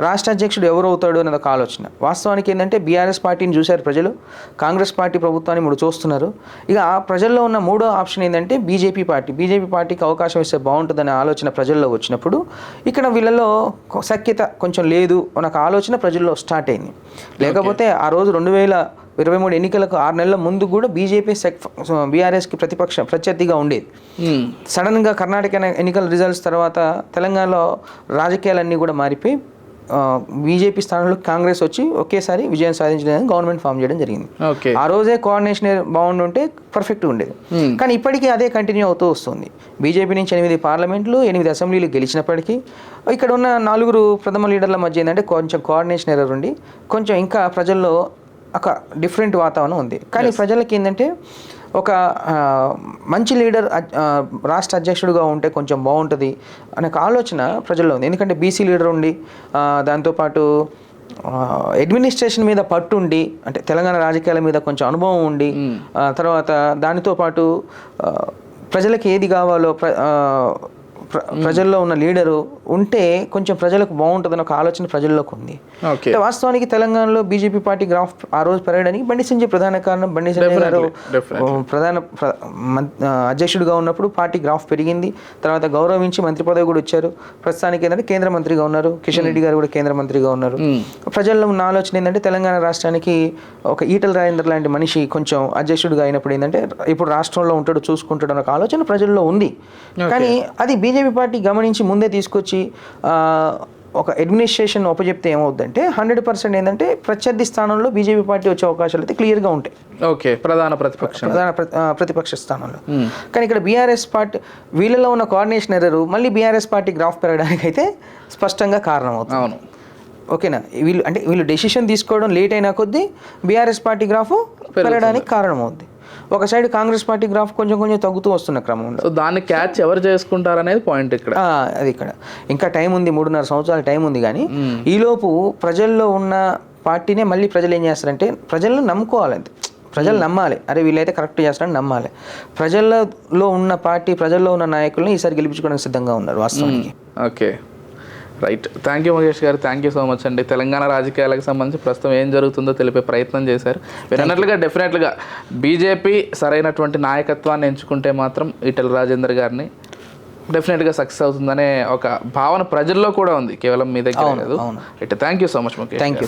రాష్ట్ర అధ్యక్షుడు ఎవరు అవుతాడు అనేది ఒక ఆలోచన. వాస్తవానికి ఏంటంటే బీఆర్ఎస్ పార్టీని చూశారు ప్రజలు కాంగ్రెస్ పార్టీ ప్రభుత్వాన్ని ఇప్పుడు చూస్తున్నారు. ఇక ఆ ప్రజల్లో ఉన్న మూడో ఆప్షన్ ఏంటంటే బీజేపీ పార్టీ. బీజేపీ పార్టీకి అవకాశం ఇస్తే బాగుంటుందనే ఆలోచన ప్రజల్లో వచ్చినప్పుడు ఇక్కడ వీళ్ళలో సఖ్యత కొంచెం లేదు అన్న ఒక ఆలోచన ప్రజల్లో స్టార్ట్ అయింది. లేకపోతే ఆ రోజు రెండు వేల ఇరవై మూడు ఎన్నికలకు ఆరు నెలల ముందు కూడా బీజేపీ సెక్ బీఆర్ఎస్కి ప్రతిపక్ష ప్రత్యర్థిగా ఉండేది. సడన్గా కర్ణాటక ఎన్ని- ఎన్నికల రిజల్ట్స్ తర్వాత తెలంగాణలో రాజకీయాలన్నీ కూడా మారిపోయి బీజేపీ స్థానంలో కాంగ్రెస్ వచ్చి ఒకేసారి విజయం సాధించడానికి గవర్నమెంట్ ఫామ్ చేయడం జరిగింది. ఆ రోజే కోఆర్డినేషన్ బాగుండుంటే పర్ఫెక్ట్గా ఉండేది. కానీ ఇప్పటికీ అదే కంటిన్యూ అవుతూ వస్తుంది. బీజేపీ నుంచి ఎనిమిది పార్లమెంట్లు ఎనిమిది అసెంబ్లీలు గెలిచినప్పటికీ ఇక్కడ ఉన్న నలుగురు ప్రథమ లీడర్ల మధ్య ఏంటంటే కొంచెం కోఆర్డినేషన్ ఎర్రర్ ఉండి కొంచెం ఇంకా ప్రజల్లో ఒక డిఫరెంట్ వాతావరణం ఉంది. కానీ ప్రజలకి ఏంటంటే ఒక మంచి లీడర్ రాష్ట్ర అధ్యక్షుడిగా ఉంటే కొంచెం బాగుంటుంది అనే ఒక ఆలోచన ప్రజల్లో ఉంది. ఎందుకంటే బీసీ లీడర్ ఉండి దాంతోపాటు అడ్మినిస్ట్రేషన్ మీద పట్టు ఉండి అంటే తెలంగాణ రాజకీయాల మీద కొంచెం అనుభవం ఉండి తర్వాత దానితో పాటు ప్రజలకు ఏది కావాలో ప్ర- ప్రజల్లో ఉన్న లీడరు ఉంటే కొంచెం ప్రజలకు బాగుంటుందని ఒక ఆలోచన ప్రజల్లోకి ఉంది. అంటే వాస్తవానికి తెలంగాణలో బీజేపీ పార్టీ గ్రాఫ్ ఆ రోజు పెరగడానికి బండి సంజయ్ ప్రధాన కారణం బండి సంజయ్ గారు ప్రధాన అధ్యక్షుడిగా ఉన్నప్పుడు పార్టీ గ్రాఫ్ పెరిగింది. తర్వాత గౌరవించి మంత్రి పదవి కూడా ఇచ్చారు ప్రస్తుతానికి ఏంటంటే కేంద్ర మంత్రిగా ఉన్నారు. కిషన్ రెడ్డి గారు కూడా కేంద్ర మంత్రిగా ఉన్నారు. ప్రజల్లో ఉన్న ఆలోచన ఏంటంటే తెలంగాణ రాష్ట్రానికి ఒక ఈటల రాజేందర్ లాంటి మనిషి కొంచెం అధ్యక్షుడిగా అయినప్పుడు ఏంటంటే ఇప్పుడు రాష్ట్రంలో ఉంటాడు చూసుకుంటాడు అనే ఒక ఆలోచన ప్రజల్లో ఉంది. కానీ అది బీజేపీ పార్టీ గమనించి ముందే తీసుకొచ్చి ఒక అడ్మినిస్ట్రేషన్ ఉపజెప్తే ఏమవుద్దంటే హండ్రెడ్ పర్సెంట్ ఏంటంటే ప్రత్యర్థి స్థానంలో బీజేపీ పార్టీ వచ్చే అవకాశాలు అయితే క్లియర్గా ఉంటాయి. ఓకే ప్రధాన ప్రతిపక్షం. ప్రధాన ప్రతిపక్ష స్థానంలో. కానీ ఇక్కడ బీఆర్ఎస్ పార్టీ వీళ్ళలో ఉన్న కోఆర్డినేషన్ ఎర్రరు మళ్ళీ బీఆర్ఎస్ పార్టీ గ్రాఫ్ పెరగడానికి అయితే స్పష్టంగా కారణం అవుతుంది అవును. ఓకేనా? వీళ్ళు అంటే వీళ్ళు డెసిషన్ తీసుకోవడం లేట్ అయినా కొద్దీ బీఆర్ఎస్ పార్టీ గ్రాఫ్ పెరగడానికి కారణం అవుద్ది ఒక సైడ్ కాంగ్రెస్ పార్టీ గ్రాఫ్ కొంచెం కొంచెం తగ్గుతూ వస్తున్న క్రమంలో. సో దాన్ని క్యాచ్ ఎవరు చేసుకుంటారు అనేది పాయింట్ ఇక్కడ అది ఇక్కడ. ఇంకా టైం ఉంది మూడున్నర సంవత్సరాల టైం ఉంది కానీ ఈలోపు ప్రజల్లో ఉన్న పార్టీనే మళ్ళీ ప్రజలు ఏం చేస్తారంటే ప్రజలను నమ్ముకోవాలి ప్రజలు నమ్మాలి. అరే వీళ్ళైతే కరెక్ట్ చేస్తారని నమ్మాలి. ప్రజల్లో ఉన్న పార్టీ ప్రజల్లో ఉన్న నాయకుల్ని ఈసారి గెలిపించుకోవడానికి సిద్ధంగా ఉన్నారు వాస్తవానికి. Okay. Right. Thank you Mahesh garu thank you so much అండి. తెలంగాణ రాజకీయాలకు సంబంధించి ప్రస్తుతం ఏం జరుగుతుందో తెలిపే ప్రయత్నం చేశారు. మీరు అన్నట్లుగా డెఫినెట్గా బీజేపీ సరైనటువంటి నాయకత్వాన్ని ఎంచుకుంటే మాత్రం ఈటల రాజేందర్ గారిని డెఫినెట్గా సక్సెస్ అవుతుందనే ఒక భావన ప్రజల్లో కూడా ఉంది. కేవలం మీ దగ్గర అవును. Right. Thank you so much Mukesh thank you